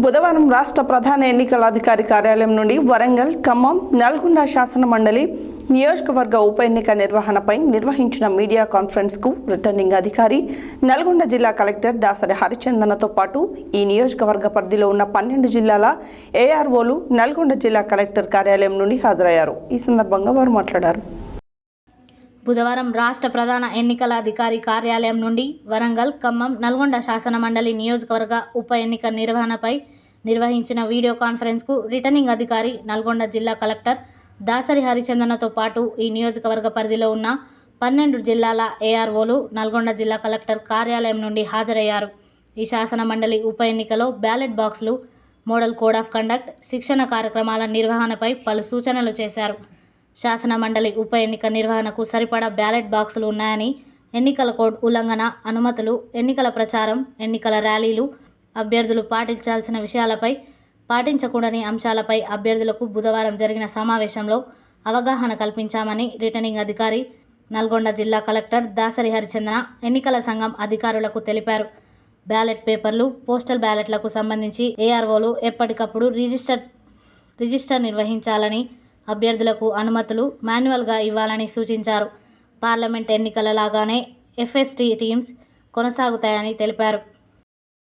బుధవారం రాష్ట్ర ప్రధాన ఎన్నికల అధికారి కార్యాలయం నుండి వరంగల్ ఖమ్మం నల్గొండ శాసన మండలి నియోజకవర్గ ఉప ఎన్నిక నిర్వహణపై నిర్వహించిన మీడియా కాన్ఫరెన్స్కు రిటర్నింగ్ అధికారి నల్గొండ జిల్లా కలెక్టర్ దాసరి హరిచందనతో పాటు ఈ నియోజకవర్గ పరిధిలో ఉన్న పన్నెండు జిల్లాల ఏఆర్ఓలు నల్గొండ జిల్లా కలెక్టర్ కార్యాలయం నుండి హాజరయ్యారు. ఈ సందర్భంగా వారు మాట్లాడారు. బుధవారం రాష్ట్ర ప్రధాన ఎన్నికల అధికారి కార్యాలయం నుండి వరంగల్ ఖమ్మం నల్గొండ శాసన మండలి నియోజకవర్గ ఉప ఎన్నిక నిర్వహణపై నిర్వహించిన వీడియో కాన్ఫరెన్స్కు రిటర్నింగ్ అధికారి నల్గొండ జిల్లా కలెక్టర్ దాసరి హరిచందనతో పాటు ఈ నియోజకవర్గ పరిధిలో ఉన్న పన్నెండు జిల్లాల ఏఆర్ఓలు నల్గొండ జిల్లా కలెక్టర్ కార్యాలయం నుండి హాజరయ్యారు. ఈ శాసన మండలి ఉప ఎన్నికలో బ్యాలెట్ బాక్సులు మోడల్ కోడ్ ఆఫ్ కండక్ట్ శిక్షణ కార్యక్రమాల నిర్వహణపై పలు సూచనలు చేశారు. శాసన మండలి ఉప ఎన్నిక నిర్వహణకు సరిపడా బ్యాలెట్ బాక్సులు ఉన్నాయని ఎన్నికల కోడ్ ఉల్లంఘన అనుమతులు ఎన్నికల ప్రచారం ఎన్నికల ర్యాలీలు అభ్యర్థులు పాటించాల్సిన విషయాలపై పాటించకూడని అంశాలపై అభ్యర్థులకు బుధవారం జరిగిన సమావేశంలో అవగాహన కల్పించామని రిటర్నింగ్ అధికారి నల్గొండ జిల్లా కలెక్టర్ దాసరి హరిచంద్ర ఎన్నికల సంఘం అధికారులకు తెలిపారు. బ్యాలెట్ పేపర్లు పోస్టల్ బ్యాలెట్లకు సంబంధించి ఏఆర్ఓలు ఎప్పటికప్పుడు రిజిస్టర్ రిజిస్టర్ నిర్వహించాలని అభ్యర్థులకు అనుమతులు మాన్యువల్గా ఇవ్వాలని సూచించారు. పార్లమెంట్ ఎన్నికల లాగానే ఎఫ్ఎస్టీ టీమ్స్ కొనసాగుతాయని తెలిపారు.